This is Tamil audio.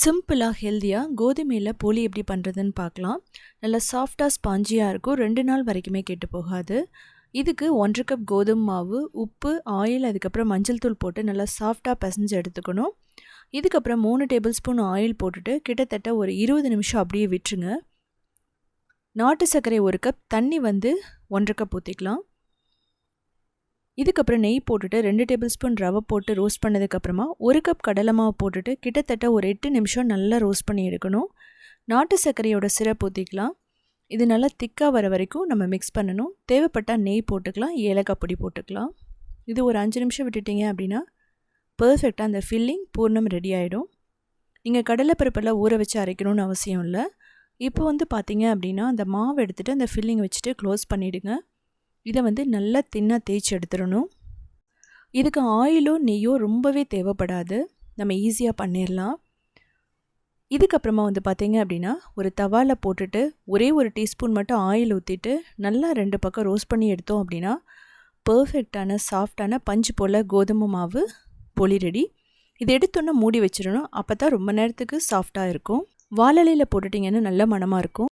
சிம்பிளாக ஹெல்த்தியாக கோதுமையில் போலி எப்படி பண்ணுறதுன்னு பார்க்கலாம். நல்லா சாஃப்டாக ஸ்பாஞ்சியாக இருக்கும். ரெண்டு நாள் வரைக்குமே கெட்டு போகாது. இதுக்கு ஒன்றரை கப் கோதுமை மாவு உப்பு ஆயில் அதுக்கப்புறம் மஞ்சள் தூள் போட்டு நல்லா சாஃப்டாக பிசைஞ்சு எடுத்துக்கணும். இதுக்கப்புறம் மூணு டேபிள் ஸ்பூன் ஆயில் போட்டுட்டு கிட்டத்தட்ட ஒரு இருபது நிமிஷம் அப்படியே விட்டுருங்க. நாட்டு சர்க்கரை ஒரு கப் தண்ணி வந்து ஒன்றரை கப் ஊற்றிக்கலாம் இதுக்கப்புறம் நெய் போட்டுட்டு ரெண்டு டேபிள் ஸ்பூன் ரவை போட்டு ரோஸ்ட் பண்ணதுக்கப்புறமா ஒரு கப் கடலை மாவு போட்டுட்டு கிட்டத்தட்ட ஒரு எட்டு நிமிஷம் நல்லா ரோஸ்ட் பண்ணி எடுக்கணும். நாட்டு சர்க்கரையோட சிரப் ஊற்றிக்கலாம் இது நல்லா திக்காக வர வரைக்கும் நம்ம மிக்ஸ் பண்ணணும். தேவைப்பட்டால் நெய் போட்டுக்கலாம் ஏலக்காய் பொடி போட்டுக்கலாம். இது ஒரு அஞ்சு நிமிஷம் விட்டுட்டிங்க அப்படின்னா பர்ஃபெக்டாக அந்த ஃபில்லிங் பூர்ணம் ரெடி ஆகிடும் நீங்கள் கடலைப்பருப்பெல்லாம் ஊற வச்சு அரைக்கணும்னு அவசியம் இல்லை. இப்போ வந்து பார்த்தீங்க அப்படின்னா அந்த மாவு எடுத்துகிட்டு அந்த ஃபில்லிங் வச்சுட்டு க்ளோஸ் பண்ணிவிடுங்க இதை வந்து நல்லா தின்னாக தேய்ச்சி எடுத்துடணும். இதுக்கு ஆயிலோ நெய்யோ ரொம்பவே தேவைப்படாது. நம்ம ஈஸியாக பண்ணிடலாம் இதுக்கப்புறமா வந்து பார்த்தீங்க அப்படின்னா ஒரு தவாவில் போட்டுட்டு ஒரே ஒரு டீஸ்பூன் மட்டும் ஆயில் ஊற்றிட்டு நல்லா ரெண்டு பக்கம் ரோஸ்ட் பண்ணி எடுத்தோம் அப்படின்னா பர்ஃபெக்டான சாஃப்டான பஞ்சு போல் கோதுமை மாவு பொலி ரெடி இது எடுத்தோன்னே மூடி வச்சிடணும். அப்போ தான் ரொம்ப நேரத்துக்கு சாஃப்டாக இருக்கும். வாழலையில் போட்டுட்டிங்கன்னா நல்ல மணமாக இருக்கும்.